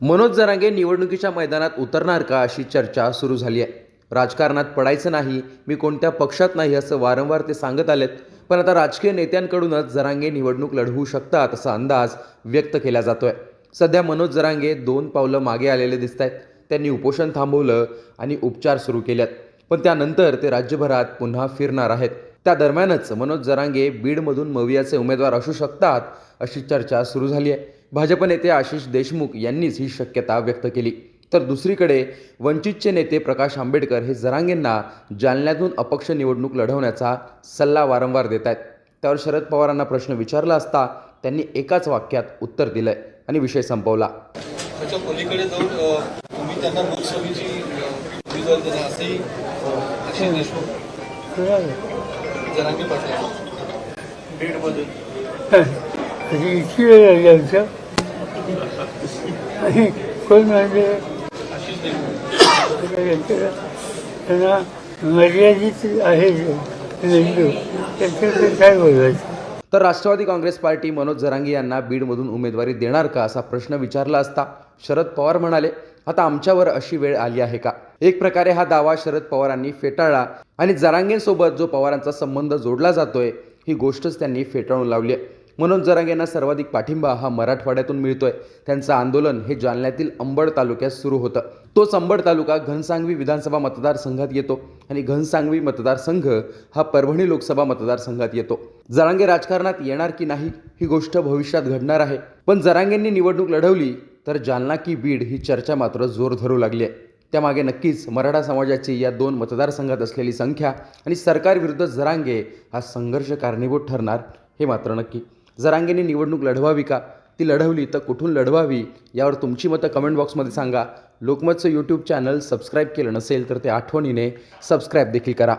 मनोज जरांगे निवडणुकीच्या मैदानात उतरणार का अशी चर्चा सुरू झाली आहे. राजकारणात पडायचं नाही मी कोणत्या पक्षात नाही असं वारंवार ते सांगत आलेत. पण आता राजकीय नेत्यांकडूनच जरांगे निवडणूक लढवू शकतात असा अंदाज व्यक्त केला जातोय. सध्या मनोज जरांगे दोन पावलं मागे आलेले दिसत आहेत त्यांनी उपोषण थांबवलं आणि उपचार सुरू केल्यात. पण त्यानंतर ते राज्यभरात पुन्हा फिरणार आहेत. त्या दरम्यानच मनोज जरांगे बीडमधून मवियाचे उमेदवार असू शकतात अशी चर्चा सुरू झाली आहे. भाजप नेते आशिष देशमुख यांनीच ही शक्यता व्यक्त केली. तर दुसरीकडे वंचितचे नेते प्रकाश आंबेडकर हे जरांगेंना जालन्यातून अपक्ष निवडणूक लढवण्याचा सल्ला वारंवार देत आहेत त्यावर शरद पवारांना प्रश्न विचारला असता त्यांनी एकाच वाक्यात उत्तर दिलंय आणि विषय संपवला. त्याच्या पलीकडे जाऊन तुम्ही त्यांना लोकसभेची उमेदवारी देणार असेही अ, अक्षय देशमुख जरांगे पाटील. बीडमध्ये त्याची इतकी वेळ लागली आमच्या आणि कोण म्हणजे त्यांना मर्यादित आहे त्याच्याकडे काय बोलायचं तर राष्ट्रवादी काँग्रेस पार्टी मनोज जरांगी यांना बीडमधून उमेदवारी देणार का असा प्रश्न विचारला असता शरद पवार म्हणाले आता आमच्यावर अशी वेळ आली आहे का? एक प्रकारे हा दावा शरद पवारांनी फेटाळला आणि जरांगेंसोबत जो पवारांचा संबंध जोडला जातोय ही गोष्टच त्यांनी फेटाळून लावली आहे. मनोज जरांगेंना सर्वाधिक पाठिंबा हा मराठवाड्यातून मिळतोय त्यांचं आंदोलन हे जालन्यातील अंबड तालुक्यात सुरू होतं. तोच अंबड तालुका घनसांगवी विधानसभा मतदारसंघात येतो आणि घनसांगवी मतदारसंघ हा परभणी लोकसभा मतदारसंघात येतो. जरांगे राजकारणात येणार की नाही ही गोष्ट भविष्यात घडणार आहे. पण जरांगेंनी निवडणूक लढवली तर जालना की बीड ही चर्चा मात्र जोर धरू लागली आहे. त्यामागे नक्कीच मराठा समाजाची या दोन मतदारसंघात असलेली संख्या आणि सरकारविरुद्ध जरांगे हा संघर्ष कारणीभूत ठरणार हे मात्र नक्की. जरांगेने निवडणूक लढवावी का? ती लढवली तर कुठून लढवावी? यावर तुमची मतं कमेंट बॉक्समध्ये सांगा. लोकमतचं यूट्यूब चॅनल सबस्क्राईब केलं नसेल तर ते आठवणीने सबस्क्राईब देखील करा.